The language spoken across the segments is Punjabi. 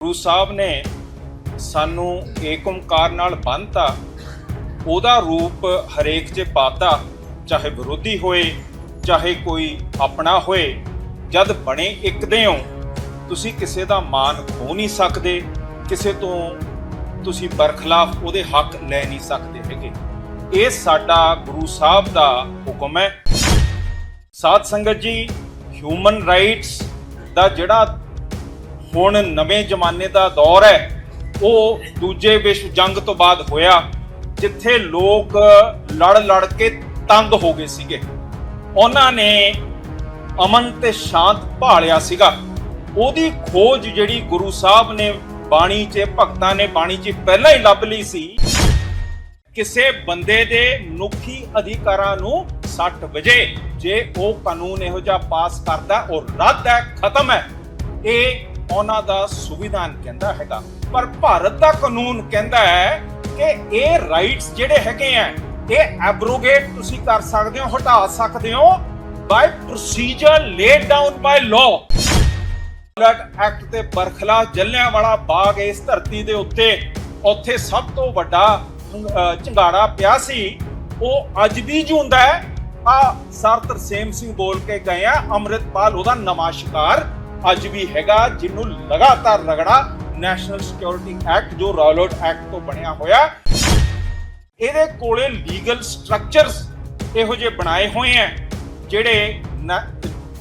ਗੁਰੂ ਸਾਹਿਬ ਨੇ ਸਾਨੂੰ ਏਕ ਓੰਕਾਰ ਨਾਲ ਬੰਨਤਾ, ਉਹਦਾ ਰੂਪ ਹਰੇਕ 'ਚ ਪਾਤਾ, ਚਾਹੇ ਵਿਰੋਧੀ ਹੋਏ, ਚਾਹੇ ਕੋਈ ਆਪਣਾ ਹੋਏ, ਜਦ ਬਣੇ ਇੱਕ ਦੇ ਹੋ, ਤੁਸੀਂ ਕਿਸੇ ਦਾ ਮਾਨ ਖੋ ਨਹੀਂ ਸਕਦੇ, ਕਿਸੇ ਤੋਂ ਤੁਸੀਂ ਬਰਖਲਾਫ ਉਹਦੇ ਹੱਕ ਲੈ ਨਹੀਂ ਸਕਦੇ ਹੈਗੇ। ਇਹ ਸਾਡਾ ਗੁਰੂ ਸਾਹਿਬ ਦਾ ਹੁਕਮ ਹੈ। ਸਾਧ ਸੰਗਤ ਜੀ ਹਿਊਮਨ ਰਾਈਟਸ ਦਾ ਜਿਹੜਾ ਹੁਣ ਨਵੇਂ ਜ਼ਮਾਨੇ ਦਾ ਦੌਰ ਹੈ, ਉਹ ਦੂਜੇ ਵਿਸ਼ਵ ਜੰਗ ਤੋਂ ਬਾਅਦ ਹੋਇਆ, ਜਿੱਥੇ ਲੋਕ ਲੜ ਲੜ ਕੇ ਤੰਗ ਹੋ ਗਏ ਸੀਗੇ। ਉਹਨਾਂ ਨੇ ਅਮਨ ਤੇ ਸ਼ਾਂਤ ਭਾਲਿਆ ਸੀਗਾ। ਉਹਦੀ ਖੋਜ ਜਿਹੜੀ ਗੁਰੂ ਸਾਹਿਬ ਨੇ ਬਾਣੀ 'ਚ, ਭਗਤਾਂ ਨੇ ਬਾਣੀ 'ਚ ਪਹਿਲਾਂ ਹੀ ਲੱਭ ਲਈ ਸੀ, ਕਿਸੇ ਬੰਦੇ ਦੇ ਮਨੁੱਖੀ ਅਧਿਕਾਰਾਂ ਨੂੰ ਸੱਟ ਵਜੇ ਜੇ ਉਹ ਕਾਨੂੰਨ ਇਹੋ ਜਿਹਾ ਪਾਸ ਕਰਦਾ ਉਹ ਰੱਦ ਹੈ, ਖਤਮ ਹੈ, ਇਹ ਉਹਨਾਂ ਦਾ ਸੰਵਿਧਾਨ ਕਹਿੰਦਾ ਹੈਗਾ। ਪਰ ਭਾਰਤ ਦਾ ਕਾਨੂੰਨ ਕਹਿੰਦਾ ਹੈ ਕਿ ਇਹ ਰਾਈਟਸ ਜਿਹੜੇ ਹੈਗੇ ਆ, ਇਹ ਐਬਰੋਗੇਟ ਤੁਸੀਂ ਕਰ ਸਕਦੇ ਹੋ, ਹਟਾ ਸਕਦੇ ਹੋ by procedure laid down by law blood act ਤੇ ਬਰਖਲਾਫ ਜੱਲਿਆਂ ਵਾਲਾ ਬਾਗ ਇਸ ਧਰਤੀ ਦੇ ਉੱਤੇ, ਉੱਥੇ ਸਭ ਤੋਂ ਵੱਡਾ ਝੰਗਾੜਾ ਪਿਆ ਸੀ। ਉਹ ਅੱਜ ਵੀ ਜਿਉਂਦਾ ਹੈ। ਆ ਸਰ ਤਰਸੇਮ ਸਿੰਘ ਬੋਲ ਕੇ ਗਏ ਆ, ਅੰਮ੍ਰਿਤਪਾਲ ਉਹਦਾ ਨਵਾਂ ਸ਼ਿਕਾਰ ਅੱਜ ਵੀ ਹੈਗਾ, ਜਿਹਨੂੰ ਲਗਾਤਾਰ ਰਗੜਾ ਨੈਸ਼ਨਲ ਸਿਕਿਉਰਿਟੀ ਐਕਟ ਜੋ ਰੌਲਟ ਐਕਟ ਤੋਂ ਬਣਿਆ ਹੋਇਆ। ਇਹਦੇ ਕੋਲੇ ਲੀਗਲ ਸਟਰਕਚਰਸ ਇਹੋ ਜਿਹੇ ਬਣਾਏ ਹੋਏ ਆ ਜਿਹੜੇ ਨ-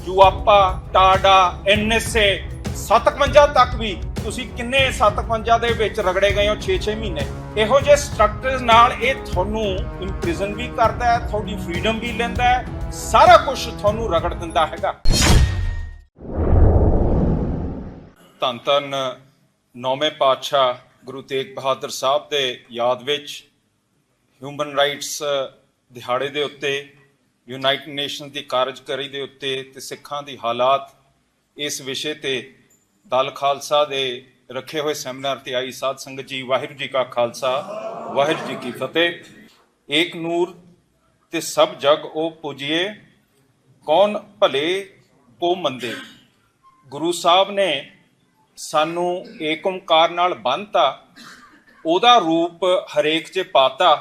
ਯੂਆਪਾ ਟਾਡਾ, ਐਨਐਸਏ 57 ਤੱਕ ਵੀ ਤੁਸੀਂ ਕਿੰਨੇ 57 ਦੇ ਵਿੱਚ ਰਗੜੇ ਗਏ ਹੋ 6-6 ਮਹੀਨੇ? ਇਹੋ ਜਿਹੇ ਸਟਰਕਚਰਸ ਨਾਲ ਇਹ ਤੁਹਾਨੂੰ ਇੰਪ੍ਰਿਜ਼ਨ ਵੀ ਕਰਦਾ ਹੈ, ਤੁਹਾਡੀ ਫ੍ਰੀडम ਵੀ ਲੈਂਦਾ ਹੈ, ਸਾਰਾ ਕੁਝ ਤੁਹਾਨੂੰ ਰਗੜ ਦਿੰਦਾ ਹੈਗਾ। ਧੰਨ ਧੰਨ ਨੌਵੇਂ ਪਾਤਸ਼ਾਹ ਗੁਰੂ ਤੇਗ ਬਹਾਦਰ ਸਾਹਿਬ ਦੇ ਯਾਦ ਵਿੱਚ ਹਿਊਮਨ ਰਾਈਟਸ ਦਿਹਾੜੇ ਦੇ ਉੱਤੇ ਯੂਨਾਈਟਿਡ ਨੇਸ਼ਨ ਦੀ ਕਾਰਜਕਾਰੀ ਦੇ ਉੱਤੇ ਤੇ ਸਿੱਖਾਂ ਦੀ ਹਾਲਾਤ ਇਸ ਵਿਸ਼ੇ ਤੇ ਦਲ ਖਾਲਸਾ ਦੇ ਰੱਖੇ ਹੋਏ ਸੈਮੀਨਾਰ ਤੇ ਆਈ ਸਾਧ ਸੰਗਤ ਜੀ, ਵਾਹਿਗੁਰੂ ਜੀ ਕਾ ਖਾਲਸਾ, ਵਾਹਿਗੁਰੂ ਜੀ ਕੀ ਫਤਿਹ। ਏਕ ਨੂਰ ਤੇ ਸਭ ਜਗ ਉਹ ਪੁਜੀਏ, ਕੌਣ ਭਲੇ ਕੋ ਮੰਦੇ? ਗੁਰੂ ਸਾਹਿਬ ਨੇ ਸਾਨੂੰ ਏਕ ਓੰਕਾਰ ਨਾਲ ਬੰਨਤਾ, ਉਹਦਾ ਰੂਪ ਹਰੇਕ 'ਚ ਪਾਤਾ,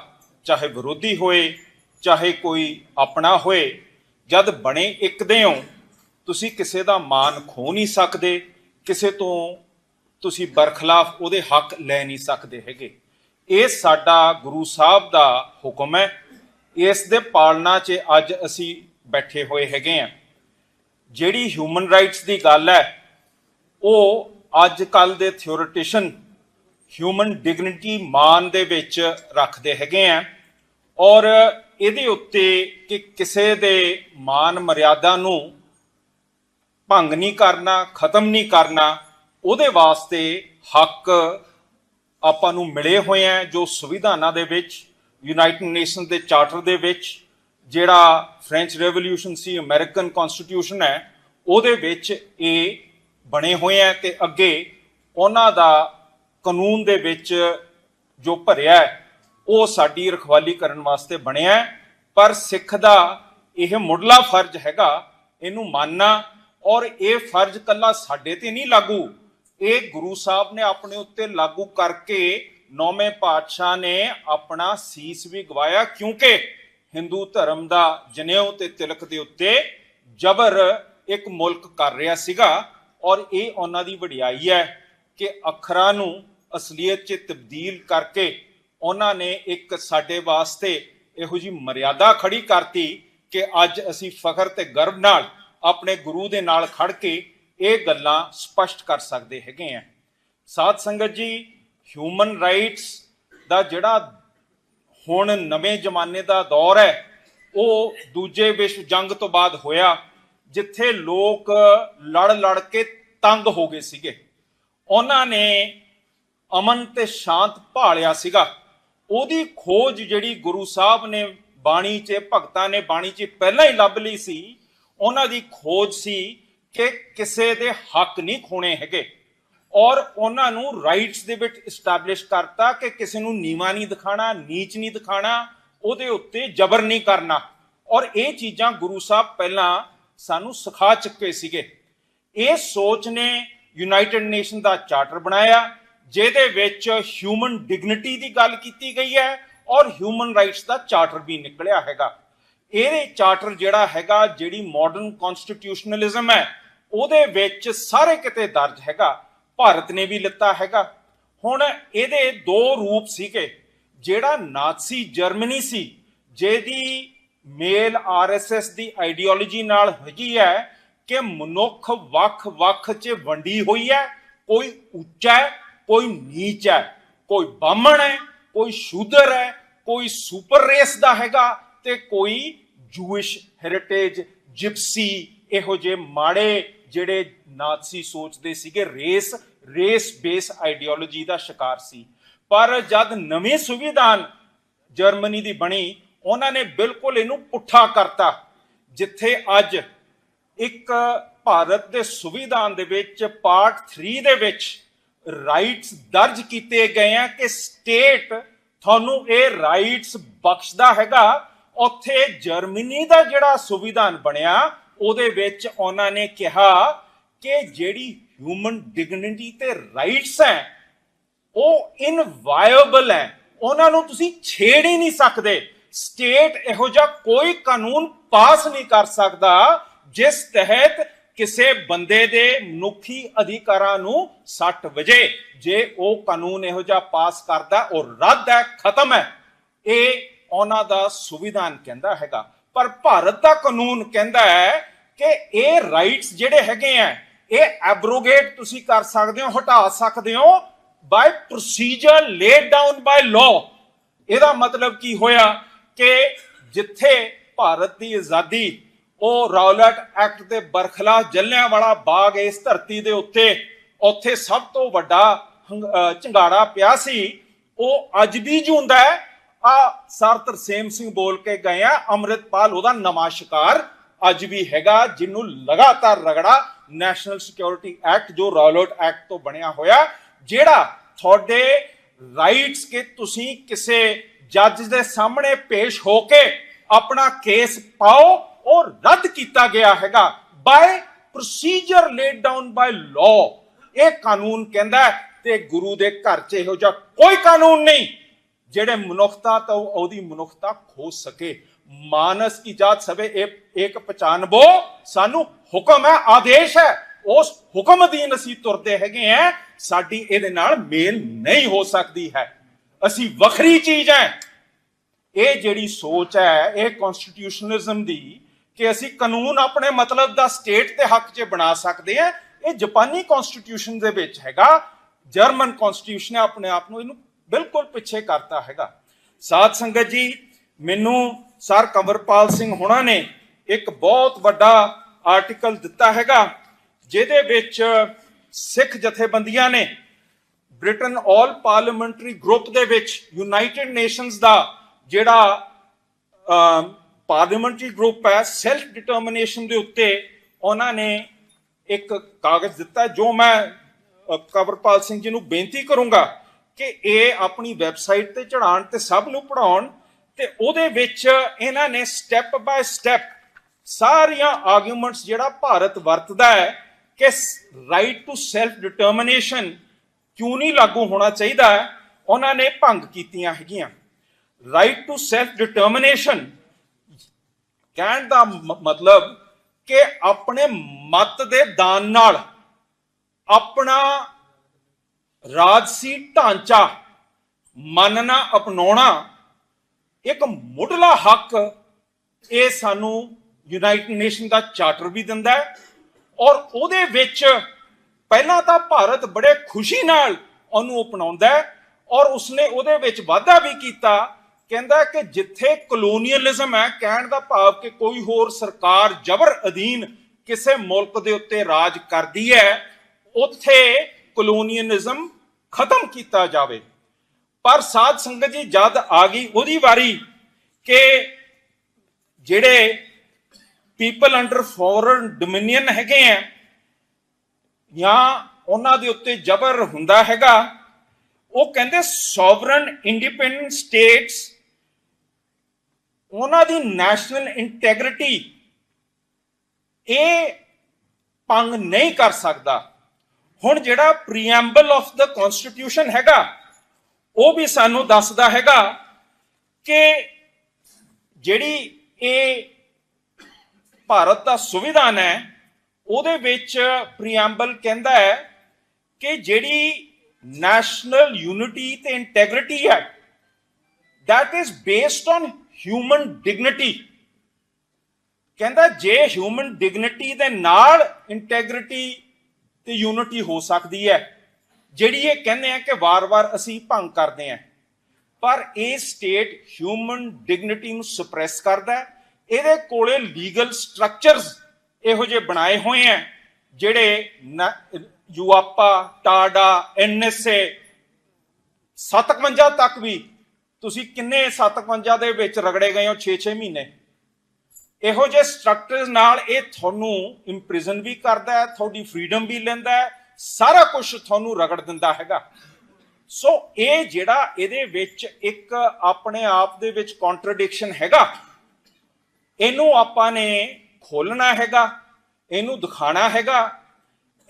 ਚਾਹੇ ਵਿਰੋਧੀ ਹੋਏ, ਚਾਹੇ ਕੋਈ ਆਪਣਾ ਹੋਏ, ਜਦ ਬਣੇ ਇੱਕ ਦੇ ਹੋ, ਤੁਸੀਂ ਕਿਸੇ ਦਾ ਮਾਨ ਖੋ ਨਹੀਂ ਸਕਦੇ, ਕਿਸੇ ਤੋਂ ਤੁਸੀਂ ਬਰਖਲਾਫ ਉਹਦੇ ਹੱਕ ਲੈ ਨਹੀਂ ਸਕਦੇ ਹੈਗੇ। ਇਹ ਸਾਡਾ ਗੁਰੂ ਸਾਹਿਬ ਦਾ ਹੁਕਮ ਹੈ। ਇਸ ਦੇ ਪਾਲਣਾ 'ਚ ਅੱਜ ਅਸੀਂ ਬੈਠੇ ਹੋਏ ਹੈਗੇ ਆ ਜਿਹੜੀ ਹਿਊਮਨ ਰਾਈਟਸ ਦੀ ਗੱਲ ਹੈ, ਉਹ ਅੱਜ ਕੱਲ ਦੇ ਥਿਓਰੀਟਿਸ਼ਨ ਹਿਊਮਨ ਡਿਗਨਿਟੀ ਮਾਨ ਦੇ ਵਿੱਚ ਰੱਖਦੇ ਹੈਗੇ ਆ। ਔਰ ਇਹਦੇ ਉੱਤੇ ਕਿ ਕਿਸੇ ਦੇ ਮਾਨ ਮਰਿਆਦਾ ਨੂੰ ਭੰਗ ਨਹੀਂ ਕਰਨਾ, ਖਤਮ ਨਹੀਂ ਕਰਨਾ, ਉਹਦੇ ਵਾਸਤੇ ਹੱਕ ਆਪਾਂ ਨੂੰ ਮਿਲੇ ਹੋਏ ਆ ਜੋ ਸੰਵਿਧਾਨਾਂ ਦੇ ਵਿੱਚ ਯੂਨਾਈਟਿਡ ਨੇਸ਼ਨ ਦੇ ਚਾਰਟਰ ਦੇ ਵਿੱਚ, ਜਿਹੜਾ ਫ੍ਰੈਂਚ ਰੈਵੋਲੂਸ਼ਨ ਸੀ ਅਮਰੀਕਨ ਕਨਸਟੀਟਿਊਸ਼ਨ ਹੈ, ਉਹਦੇ ਵਿੱਚ ਇਹ ਬਣੇ ਹੋਏ ਆ ਤੇ ਅੱਗੇ ਉਹਨਾਂ ਦਾ ਕਾਨੂੰਨ ਦੇ ਵਿੱਚ ਜੋ ਭਰਿਆ ਹੈ, ਉਹ ਸਾਡੀ ਰਖਵਾਲੀ ਕਰਨ ਵਾਸਤੇ ਬਣਿਆ ਹੈ। ਪਰ ਸਿੱਖ ਦਾ ਇਹ ਮੁੱਢਲਾ ਫਰਜ਼ ਹੈਗਾ, ਇਹਨੂੰ ਮੰਨਣਾ ਔਰ ਇਹ ਫਰਜ਼ ਕੱਲਾ ਸਾਡੇ ਤੇ ਨਹੀਂ ਲਾਗੂ ਇਹ ਗੁਰੂ ਸਾਹਿਬ ਨੇ ਆਪਣੇ ਉੱਤੇ ਲਾਗੂ ਕਰਕੇ ਨੌਵੇਂ ਪਾਤਸ਼ਾਹ ਨੇ ਆਪਣਾ ਸੀਸ ਵੀ ਗਵਾਇਆ, ਕਿਉਂਕਿ ਹਿੰਦੂ ਧਰਮ ਦਾ ਜਨੇਊ ਤੇ ਤਿਲਕ ਦੇ ਉੱਤੇ ਜ਼ਬਰ ਇੱਕ ਮੁਲਕ ਕਰ ਰਿਹਾ ਸੀਗਾ ਔਰ ਇਹ ਉਹਨਾਂ ਦੀ ਵਡਿਆਈ ਹੈ ਕਿ ਅੱਖਰਾਂ ਨੂੰ ਅਸਲੀਅਤ 'ਚ ਤਬਦੀਲ ਕਰਕੇ ਉਹਨਾਂ ਨੇ ਇੱਕ ਸਾਡੇ ਵਾਸਤੇ ਇਹੋ ਜੀ ਮਰਿਆਦਾ ਖੜੀ ਕਰਤੀ ਕਿ ਅੱਜ ਅਸੀਂ ਫਖਰ ਤੇ ਗਰਵ ਨਾਲ ਆਪਣੇ ਗੁਰੂ ਦੇ ਨਾਲ ਖੜ ਕੇ ਇਹ ਗੱਲਾਂ ਸਪਸ਼ਟ ਕਰ ਸਕਦੇ ਹੈਗੇ ਆ। ਸਾਧ ਸੰਗਤ ਜੀ ਹਿਊਮਨ ਰਾਈਟਸ ਦਾ ਜਿਹੜਾ ਹੁਣ ਨਵੇਂ ਜ਼ਮਾਨੇ ਦਾ ਦੌਰ ਹੈ, ਉਹ ਦੂਜੇ ਵਿਸ਼ਵ ਜੰਗ ਤੋਂ ਬਾਅਦ ਹੋਇਆ। ਜਿੱਥੇ ਲੋਕ ਲੜ ਲੜ ਕੇ ਤੰਗ ਹੋ ਗਏ ਸੀਗੇ। ਉਹਨਾਂ ਨੇ ਅਮਨ ਤੇ ਸ਼ਾਂਤ ਭਾਲਿਆ ਸੀਗਾ। ਉਹਦੀ ਖੋਜ ਜਿਹੜੀ ਗੁਰੂ ਸਾਹਿਬ ਨੇ ਬਾਣੀ 'ਚ, ਭਗਤਾਂ ਨੇ ਬਾਣੀ 'ਚ ਪਹਿਲਾਂ ਹੀ ਲੱਭ ਲਈ ਸੀ, ਉਹਨਾਂ ਦੀ ਖੋਜ ਸੀ ਕਿ ਕਿਸੇ ਦੇ ਹੱਕ ਨਹੀਂ ਖੋਣੇ ਹੈਗੇ। ਔਰ ਉਹਨਾਂ ਨੂੰ ਰਾਈਟਸ ਦੇ ਵਿੱਚ ਐਸਟੈਬਲਿਸ਼ ਕਰਤਾ ਕਿ ਕਿਸੇ ਨੂੰ ਨੀਵਾ ਨਹੀਂ ਦਿਖਾਣਾ, ਨੀਚ ਨਹੀਂ ਦਿਖਾਣਾ, ਉਹਦੇ ਉੱਤੇ ਜ਼ਬਰ ਨਹੀਂ ਕਰਨਾ। ਔਰ ਇਹ ਚੀਜ਼ਾਂ ਗੁਰੂ ਸਾਹਿਬ ਪਹਿਲਾਂ ਸਾਨੂੰ ਸਿਖਾ ਚੁੱਕੇ ਸੀਗੇ। ਇਹ ਸੋਚ ਨੇ ਯੂਨਾਈਟਿਡ ਨੇਸ਼ਨ ਦਾ ਚਾਰਟਰ ਬਣਾਇਆ, ਜਿਹਦੇ ਵਿੱਚ ਹਿਊਮਨ ਡਿਗਨਿਟੀ ਦੀ ਗੱਲ ਕੀਤੀ ਗਈ ਹੈ ਔਰ ਹਿਊਮਨ ਰਾਈਟਸ ਦਾ ਚਾਰਟਰ ਵੀ ਨਿਕਲਿਆ ਹੈਗਾ। ਇਹਦੇ ਚਾਰਟਰ ਜਿਹੜਾ ਹੈਗਾ, ਜਿਹੜੀ ਮਾਡਰਨ ਕਨਸਟੀਟਿਊਸ਼ਨਲਿਜ਼ਮ ਹੈ, ਉਹਦੇ ਵਿੱਚ ਸਾਰੇ ਕਿਤੇ ਦਰਜ ਹੈਗਾ। ਭਾਰਤ ਨੇ ਵੀ ਲਿੱਤਾ ਹੈਗਾ। ਹੁਣ ਇਹਦੇ ਦੋ ਰੂਪ ਸੀਗੇ, ਜਿਹੜਾ ਨਾਜ਼ੀ ਜਰਮਨੀ ਸੀ, ਜਿਹਦੀ ਮੇਲ ਆਰਐਸਐਸ ਦੀ ਆਈਡੀਓਲੋਜੀ ਨਾਲ ਹੈਗੀ ਹੈ ਕਿ ਮਨੁੱਖ ਵੱਖ-ਵੱਖ ਚ ਵੰਡੀ ਹੋਈ ਹੈ। ਕੋਈ ਉੱਚਾ ਹੈ, ਕੋਈ ਨੀਚ ਹੈ। ਕੋਈ ਬਾਹਮਣ ਹੈ, ਕੋਈ ਸ਼ੂਦਰ ਹੈ, ਕੋਈ ਸੁਪਰ ਰੇਸ ਦਾ ਹੈਗਾ ਤੇ ਕੋਈ ਜੂਇਸ਼ ਹੈਰੀਟੇਜ, ਜਿਪਸੀ, ਇਹੋ ਜਿਹੇ ਮਾੜੇ ਜਿਹੜੇ ਨਾਜ਼ੀ ਸੋਚਦੇ ਸੀਗੇ, ਰੇਸ ਰੇਸ ਬੇਸ ਆਈਡੀਓਲੋਜੀ ਦਾ ਸ਼ਿਕਾਰ ਸੀ। ਪਰ ਜਦ ਨਵੇਂ ਸੰਵਿਧਾਨ ਜਰਮਨੀ ਦੀ ਬਣੀ ਉਹਨਾਂ ਨੇ ਬਿਲਕੁਲ ਇਹਨੂੰ ਪੁੱਠਾ ਕਰਤਾ, ਜਿੱਥੇ ਅੱਜ ਇੱਕ ਭਾਰਤ ਦੇ ਸੰਵਿਧਾਨ ਦੇ ਵਿੱਚ, ਪਾਰਟ 3 ਦੇ ਵਿੱਚ ਰਾਈਟਸ ਦਰਜ ਕੀਤੇ ਗਏ ਆ ਕਿ ਸਟੇਟ ਤੁਹਾਨੂੰ ਇਹ ਰਾਈਟਸ ਬਖਸ਼ਦਾ ਹੈਗਾ। ਉੱਥੇ ਜਰਮਨੀ ਦਾ ਜਿਹੜਾ ਸੰਵਿਧਾਨ ਬਣਿਆ, ਉਹਦੇ ਵਿੱਚ ਉਹਨਾਂ ਨੇ ਕਿਹਾ ਕਿ ਜਿਹੜੀ ਹਿਊਮਨ ਡਿਗਨਿਟੀ ਤੇ ਰਾਈਟਸ ਹੈ, ਉਹ ਇਨਵਾਇਬਲ ਹੈ। ਉਹਨਾਂ ਨੂੰ ਤੁਸੀਂ ਛੇੜ ਹੀ ਨਹੀਂ ਸਕਦੇ। ਸਟੇਟ ਇਹੋ ਜਿਹਾ ਕੋਈ ਕਾਨੂੰਨ ਪਾਸ ਨਹੀਂ ਕਰ ਸਕਦਾ ਜਿਸ ਤਹਿਤ ਕਿਸੇ ਬੰਦੇ ਦੇ ਮਨੁੱਖੀ ਅਧਿਕਾਰਾਂ ਨੂੰ ਸੱਟ ਵਜੇ। ਜੇ ਉਹ ਕਾਨੂੰਨ ਇਹੋ ਜਿਹਾ ਪਾਸ ਕਰਦਾ, ਉਹ ਰੱਦ ਹੈ, ਖਤਮ ਹੈ। ਇਹ ਉਹਨਾਂ ਦਾ ਸੰਵਿਧਾਨ ਕਹਿੰਦਾ ਹੈਗਾ। ਪਰ ਭਾਰਤ ਦਾ ਕਾਨੂੰਨ ਕਹਿੰਦਾ ਹੈ ਕਿ ਇਹ ਰਾਈਟਸ ਜਿਹੜੇ ਹੈਗੇ ਆ, ਇਹ ਐਬਰੋਗੇਟ ਤੁਸੀਂ ਕਰ ਸਕਦੇ ਹੋ, ਹਟਾ ਸਕਦੇ ਹੋ by procedure laid down by law ਇਹਦਾ ਮਤਲਬ ਕੀ ਹੋਇਆ? ਕਿ ਜਿੱਥੇ ਭਾਰਤ ਦੀ ਆਜ਼ਾਦੀ, ਉਹ ਰੌਲਟ ਐਕਟ ਦੇ ਬਰਖਲਾਫ ਜਲਿਆਂਵਾਲਾ ਬਾਗ ਇਸ ਧਰਤੀ ਦੇ ਉੱਤੇ, ਉੱਥੇ ਸਭ ਤੋਂ ਵੱਡਾ ਹੰਗ- ਝੰਗਾੜਾ ਪਿਆ ਸੀ, ਉਹ ਅੱਜ ਵੀ ਜੂੰਦਾ ਹੈ। ਆ ਸਰ ਤਰਸੇਮ ਸਿੰਘ ਬੋਲ ਕੇ ਗਏ ਆ, ਅੰਮ੍ਰਿਤਪਾਲ ਉਹਦਾ ਨਵਾਂ ਸ਼ਿਕਾਰ ਅੱਜ ਵੀ ਹੈਗਾ, ਜਿਹਨੂੰ ਲਗਾਤਾਰ ਰਗੜਾ ਨੈਸ਼ਨਲ ਸਿਕਿਉਰਿਟੀ ਐਕਟ, ਜੋ ਰੌਲਟ ਐਕਟ ਤੋਂ ਬਣਿਆ ਹੋਇਆ, ਜਿਹੜਾ ਤੁਹਾਡੇ ਰਾਈਟਸ ਕਿ ਤੁਸੀਂ ਕਿਸੇ ਜੱਜ ਦੇ ਸਾਹਮਣੇ ਪੇਸ਼ ਹੋ ਕੇ ਆਪਣਾ ਕੇਸ ਪਾਓ ਉਹ ਰੱਦ ਕੀਤਾ ਗਿਆ ਹੈਗਾ by procedure laid down by law ਇਹ ਕਾਨੂੰਨ ਕਹਿੰਦਾ ਤੇ ਗੁਰੂ ਦੇ ਘਰ 'ਚ ਇਹੋ ਜਿਹਾ ਕੋਈ ਕਾਨੂੰਨ ਨਹੀਂ ਜਿਹੜੇ ਮਨੁੱਖਤਾ ਤੋਂ ਉਹਦੀ ਮਨੁੱਖਤਾ ਖੋ ਸਕੇ। ਮਾਨਸ ਕੀ ਜਾਤ ਸਵੇ ਇਹ ਇੱਕ ਪਛਾਨਬੋ ਸਾਨੂੰ ਹੁਕਮ ਹੈ, ਆਦੇਸ਼ ਹੈ, ਉਸ ਹੁਕਮ ਅਧੀਨ ਅਸੀਂ ਤੁਰਦੇ ਹੈਗੇ ਆ ਸਾਡੀ ਇਹਦੇ ਨਾਲ ਮੇਲ ਨਹੀਂ ਹੋ ਸਕਦੀ ਹੈ। ਅਸੀਂ ਵੱਖਰੀ ਚੀਜ਼ ਹੈ। ਇਹ ਜਿਹੜੀ ਸੋਚ ਹੈ, ਇਹ ਕਨਸਟੀਟਿਊਸ਼ਨਲਿਜ਼ਮ ਦੀ ਕਿ ਅਸੀਂ ਕਾਨੂੰਨ ਆਪਣੇ ਮਤਲਬ ਦਾ ਸਟੇਟ ਦੇ ਹੱਕ 'ਚ ਬਣਾ ਸਕਦੇ ਆ ਇਹ ਜਾਪਾਨੀ ਕਨਸਟੀਟਿਊਸ਼ਨ ਦੇ ਵਿੱਚ ਹੈਗਾ। ਜਰਮਨ ਕਨਸਟੀਟਿਊਸ਼ਨ ਨੇ ਆਪਣੇ ਆਪ ਨੂੰ ਇਹਨੂੰ ਬਿਲਕੁਲ ਪਿੱਛੇ ਕਰਤਾ ਹੈਗਾ। ਸਾਧ ਸੰਗਤ ਜੀ, ਮੈਨੂੰ ਸਰ ਕੰਵਰਪਾਲ ਸਿੰਘ ਹੁਣਾਂ ਨੇ ਇੱਕ ਬਹੁਤ ਵੱਡਾ ਆਰਟੀਕਲ ਦਿੱਤਾ ਹੈਗਾ, ਜਿਹਦੇ ਵਿੱਚ ਸਿੱਖ ਜਥੇਬੰਦੀਆਂ ਨੇ ਬ੍ਰਿਟਨ ਆਲ ਪਾਰਲੀਮੈਂਟਰੀ ਗਰੁੱਪ ਦੇ ਵਿੱਚ ਯੂਨਾਈਟਿਡ ਨੇਸ਼ਨਸ ਦਾ ਜਿਹੜਾ ਪਾਰਲੀਮੈਂਟਰੀ ਗਰੁੱਪ ਹੈ ਸੈਲਫ ਡਿਟਰਮੀਨੇਸ਼ਨ ਦੇ ਉੱਤੇ ਉਹਨਾਂ ਨੇ ਇੱਕ ਕਾਗਜ਼ ਦਿੱਤਾ ਜੋ ਮੈਂ ਅ, ਕਵਰਪਾਲ ਸਿੰਘ ਜੀ ਨੂੰ ਬੇਨਤੀ ਕਰੂੰਗਾ ਕਿ ਇਹ ਆਪਣੀ ਵੈਬਸਾਈਟ ਤੇ ਚੜਾਉਣ ਤੇ ਸਭ ਨੂੰ ਪੜਾਉਣ ਤੇ ਉਹਦੇ ਵਿੱਚ ਇਹਨਾਂ ਨੇ ਸਟੈਪ ਬਾਏ ਸਟੈਪ ਸਾਰੀਆਂ ਆਰਗੂਮੈਂਟਸ ਜਿਹੜਾ ਭਾਰਤ ਵਰਤਦਾ ਹੈ ਕਿ ਰਾਈਟ ਟੂ ਸੈਲਫ ਡਿਟਰਮੀਨੇਸ਼ਨ ਕਿਉਂ ਨਹੀਂ ਲਾਗੂ ਹੋਣਾ ਚਾਹੀਦਾ? ਉਹਨਾਂ ਨੇ ਭੰਗ ਕੀਤੀਆਂ ਹੈਗੀਆਂ। ਰਾਈਟ ਟੂ ਸੈਲਫ ਡਿਟਰਮੀਨੇਸ਼ਨ ਕਹਿਣ ਦਾ ਮ- ਮਤਲਬ ਕਿ ਆਪਣੇ ਮਤ ਦੇ ਦਾਨ ਨਾਲ ਆਪਣਾ ਰਾਜਸੀ ਢਾਂਚਾ ਮੰਨਣਾ, ਅਪਣਾਉਣਾ ਇੱਕ ਮੁੱਢਲਾ ਹੱਕ ਇਹ ਸਾਨੂੰ ਯੂਨਾਈਟਿਡ ਨੇਸ਼ਨ ਦਾ ਚਾਰਟਰ ਵੀ ਦਿੰਦਾ ਹੈ ਔਰ ਉਹਦੇ ਵਿੱਚ ਪਹਿਲਾਂ ਤਾਂ ਭਾਰਤ ਬੜੇ ਖੁਸ਼ੀ ਨਾਲ ਉਹਨੂੰ ਅਪਣਾਉਂਦਾ ਹੈ ਔਰ ਉਸਨੇ ਉਹਦੇ ਵਿੱਚ ਵਾਅਦਾ ਵੀ ਕੀਤਾ, ਕਹਿੰਦਾ ਕਿ ਜਿੱਥੇ ਕਲੋਨੀਅਲਿਜ਼ਮ ਹੈ, ਕਹਿਣ ਦਾ ਭਾਵ ਕਿ ਕੋਈ ਹੋਰ ਸਰਕਾਰ ਜ਼ਬਰ ਅਧੀਨ ਕਿਸੇ ਮੁਲਕ ਦੇ ਉੱਤੇ ਰਾਜ ਕਰਦੀ ਹੈ, ਉੱਥੇ ਕਲੋਨੀਅਲਿਜ਼ਮ ਖਤਮ ਕੀਤਾ ਜਾਵੇ। ਪਰ ਸਾਧ ਸੰਗਤ ਜੀ, ਜਦ ਆ ਗਈ ਉਹਦੀ ਵਾਰੀ ਕਿ ਜਿਹੜੇ ਪੀਪਲ ਅੰਡਰ ਫੋਰਨ ਡੋਮਿਨੀਅਨ ਹੈਗੇ ਆ ਜਾਂ ਉਹਨਾਂ ਦੇ ਉੱਤੇ ਜ਼ਬਰ ਹੁੰਦਾ ਹੈਗਾ, ਉਹ ਕਹਿੰਦੇ ਸੋਵਰਨ ਇੰਡੀਪੈਂਡੈਂਟ ਸਟੇਟਸ ਉਹਨਾਂ ਦੀ ਨੈਸ਼ਨਲ ਇੰਟੈਗ੍ਰਿਟੀ ਇਹ ਭੰਗ ਨਹੀਂ ਕਰ ਸਕਦਾ। ਹੁਣ ਜਿਹੜਾ ਪ੍ਰੀਐਮਬਲ ਆਫ ਦਾ ਕਨਸਟੀਟਿਊਸ਼ਨ ਹੈਗਾ, ਉਹ ਵੀ ਸਾਨੂੰ ਦੱਸਦਾ ਹੈਗਾ ਕਿ ਜਿਹੜੀ ਇਹ ਭਾਰਤ ਦਾ ਸੰਵਿਧਾਨ ਹੈ ਉਹਦੇ ਵਿੱਚ ਪ੍ਰੀਐਮਬਲ ਕਹਿੰਦਾ ਹੈ ਕਿ ਜਿਹੜੀ ਨੈਸ਼ਨਲ ਯੂਨਿਟੀ ਤੇ ਇੰਟੈਗ੍ਰਿਟੀ ਹੈ, that is based on human dignity. ਕਹਿੰਦਾ ਜੇ ਹਿਊਮਨ ਡਿਗਨਿਟੀ ਦੇ ਨਾਲ ਇੰਟੈਗ੍ਰਿਟੀ ਤੇ ਯੂਨਿਟੀ ਹੋ ਸਕਦੀ ਹੈ, ਜਿਹੜੀ ਇਹ ਕਹਿੰਦੇ ਆ ਕਿ ਵਾਰ-ਵਾਰ ਅਸੀਂ ਭੰਗ ਕਰਦੇ ਆ, ਪਰ ਇਹ ਸਟੇਟ ਹਿਊਮਨ ਡਿਗਨਿਟੀ ਨੂੰ ਸਪਰੈਸ ਕਰਦਾ ਇਹਦੇ ਕੋਲੇ ਲੀਗਲ ਸਟਰਕਚਰਸ ਇਹੋ ਜਿਹੇ ਬਣਾਏ ਹੋਏ ਆ ਜਿਹੜੇ ਯੂਆਪਾ, ਟਾਡਾ, ਐਨਐਸਏ 57 ਤੱਕ ਵੀ ਤੁਸੀਂ ਕਿੰਨੇ 57 ਦੇ ਵਿੱਚ ਰਗੜੇ ਗਏ ਹੋ 6-6 ਮਹੀਨੇ? ਇਹੋ ਜਿਹੇ ਸਟਰਕਚਰਸ ਨਾਲ ਇਹ ਤੁਹਾਨੂੰ ਇੰਪ੍ਰਿਜ਼ਨ ਵੀ ਕਰਦਾ ਹੈ, ਤੁਹਾਡੀ ਫਰੀडम ਵੀ ਲੈਂਦਾ ਹੈ, ਸਾਰਾ ਕੁਝ ਤੁਹਾਨੂੰ ਰਗੜ ਦਿੰਦਾ ਹੈਗਾ। ਸੋ ਇਹ ਜਿਹੜਾ ਇਹਦੇ ਵਿੱਚ ਇੱਕ ਆਪਣੇ ਆਪ ਦੇ ਵਿੱਚ ਕੰਟਰਡਿਕਸ਼ਨ ਹੈਗਾ, ਇਹਨੂੰ ਆਪਾਂ ਨੇ ਖੋਲਣਾ ਹੈਗਾ, ਇਹਨੂੰ ਦਿਖਾਣਾ ਹੈਗਾ।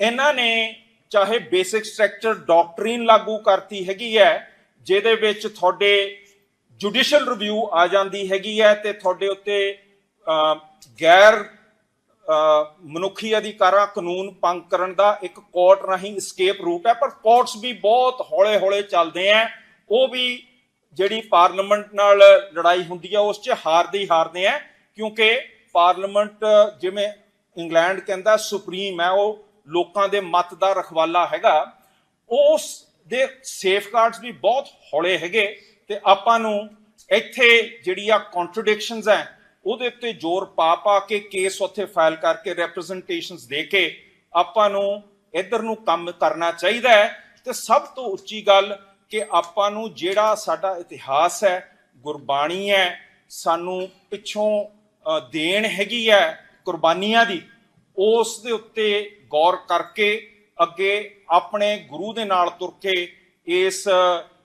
ਇਹਨਾਂ ਨੇ ਚਾਹੇ ਬੇਸਿਕ ਸਟਰਕਚਰ ਡਾਕਟਰੀਨ ਲਾਗੂ ਕਰਤੀ ਹੈਗੀ ਹੈ, ਜਿਹਦੇ ਵਿੱਚ ਤੁਹਾਡੇ ਜੁਡੀਸ਼ੀਅਲ ਰਿਵਿਊ ਆ ਜਾਂਦੀ ਹੈਗੀ ਹੈ ਤੇ ਤੁਹਾਡੇ ਉੱਤੇ ਗੈਰ ਮਨੁੱਖੀ ਅਧਿਕਾਰਾਂ, ਕਾਨੂੰਨ ਭੰਗ ਕਰਨ ਦਾ ਇੱਕ ਕੋਰਟ ਰਾਹੀਂ escape ਰੂਟ ਹੈ। ਪਰ ਕੋਰਟਸ ਵੀ ਬਹੁਤ ਹੌਲੇ-ਹੌਲੇ ਚੱਲਦੇ ਆ ਉਹ ਵੀ ਜਿਹੜੀ ਪਾਰਲੀਮੈਂਟ ਨਾਲ ਲੜਾਈ ਹੁੰਦੀ ਹੈ, ਉਸ 'ਚ ਹਾਰਦੇ ਹੀ ਹਾਰਦੇ ਆ ਕਿਉਂਕਿ ਪਾਰਲੀਮੈਂਟ ਜਿਵੇਂ ਇੰਗਲੈਂਡ ਕਹਿੰਦਾ ਸੁਪਰੀਮ ਹੈ, ਉਹ ਲੋਕਾਂ ਦੇ ਮਤ ਦਾ ਰਖਵਾਲਾ ਹੈਗਾ। ਉਸ ਦੇ ਸੇਫਗਾਰਡਸ ਵੀ ਬਹੁਤ ਹੌਲੇ ਹੈਗੇ ਤੇ ਆਪਾਂ ਨੂੰ ਇੱਥੇ ਜਿਹੜੀ ਆ ਕੰਟਰਡਿਕਸ਼ਨਸ ਹੈ, ਉਹਦੇ ਉੱਤੇ ਜ਼ੋਰ ਪਾ ਪਾ ਕੇ ਕੇਸ ਉੱਥੇ ਫਾਈਲ ਕਰਕੇ ਰਿਪਰੈਜ਼ੈਂਟੇਸ਼ਨਸ ਦੇ ਕੇ ਆਪਾਂ ਨੂੰ ਇਧਰ ਨੂੰ ਕੰਮ ਕਰਨਾ ਚਾਹੀਦਾ ਹੈ। ਤੇ ਸਭ ਤੋਂ ਉੱਚੀ ਗੱਲ ਕਿ ਆਪਾਂ ਨੂੰ ਜਿਹੜਾ ਸਾਡਾ ਇਤਿਹਾਸ ਹੈ, ਗੁਰਬਾਣੀ ਹੈ, ਸਾਨੂੰ ਪਿੱਛੋਂ ਦੇਣ ਹੈਗੀ ਹੈ ਕੁਰਬਾਨੀਆਂ ਦੀ, ਉਸ ਦੇ ਉੱਤੇ ਗੌਰ ਕਰਕੇ ਅੱਗੇ ਆਪਣੇ ਗੁਰੂ ਦੇ ਨਾਲ ਤੁਰ ਕੇ ਇਸ,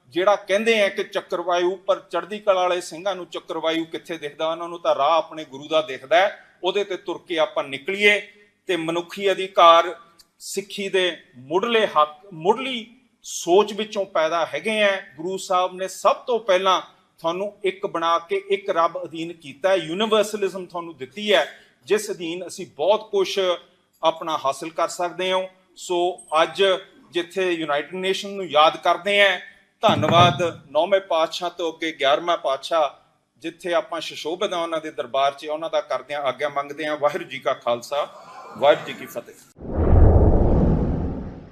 ਜਿਹੜਾ ਕਹਿੰਦੇ ਆ ਕਿ ਚੱਕਰਵਾਯੂ, ਪਰ ਚੜ੍ਹਦੀ ਕਲਾ ਵਾਲੇ ਸਿੰਘਾਂ ਨੂੰ ਚੱਕਰਵਾਯੂ ਕਿੱਥੇ ਦਿਖਦਾ, ਉਹਨਾਂ ਨੂੰ ਤਾਂ ਰਾਹ ਆਪਣੇ ਗੁਰੂ ਦਾ ਦਿਖਦਾ ਉਹਦੇ ਤੇ ਤੁਰ ਕੇ ਆਪਾਂ ਨਿਕਲੀਏ ਤੇ ਮਨੁੱਖੀ ਅਧਿਕਾਰ ਸਿੱਖੀ ਦੇ ਮੁੱਢਲੇ ਹੱਕ, ਮੁੱਢਲੀ ਸੋਚ ਵਿੱਚੋਂ ਪੈਦਾ ਹੈਗੇ ਆ। ਗੁਰੂ ਸਾਹਿਬ ਨੇ ਸਭ ਤੋਂ ਪਹਿਲਾਂ ਤੁਹਾਨੂੰ ਇੱਕ ਬਣਾ ਕੇ ਇੱਕ ਰੱਬ ਅਧੀਨ ਕੀਤਾ ਹੈ। ਯੂਨੀਵਰਸਲਿਜ਼ਮ ਤੁਹਾਨੂੰ ਦਿੱਤੀ ਹੈ। ਜਿਸ ਅਧੀਨ ਅਸੀਂ ਬਹੁਤ ਕੁਝ ਆਪਣਾ ਹਾਸਲ ਕਰ ਸਕਦੇ ਹਾਂ। ਸੋ ਅੱਜ ਜਿੱਥੇ ਯੂਨਾਈਟਿਡ ਨੇਸ਼ਨ ਨੂੰ ਯਾਦ ਕਰਦੇ ਆ ਧੰਨਵਾਦ ਨੌਵੇਂ ਪਾਤਸ਼ਾਹ ਤੋਂ ਅੱਗੇ 11ਵਾਂ ਪਾਤਸ਼ਾਹ, ਜਿੱਥੇ ਆਪਾਂ ਸ਼ਸ਼ੋਭਿਤ ਹਾਂ ਉਹਨਾਂ ਦੇ ਦਰਬਾਰ 'ਚ ਉਹਨਾਂ ਦਾ ਕਰਦੇ ਆ ਆਗਿਆ ਮੰਗਦੇ ਹਾਂ। ਵਾਹਿਗੁਰੂ ਜੀ ਕਾ ਖਾਲਸਾ, ਵਾਹਿਗੁਰੂ ਜੀ ਕੀ ਫਤਿਹ।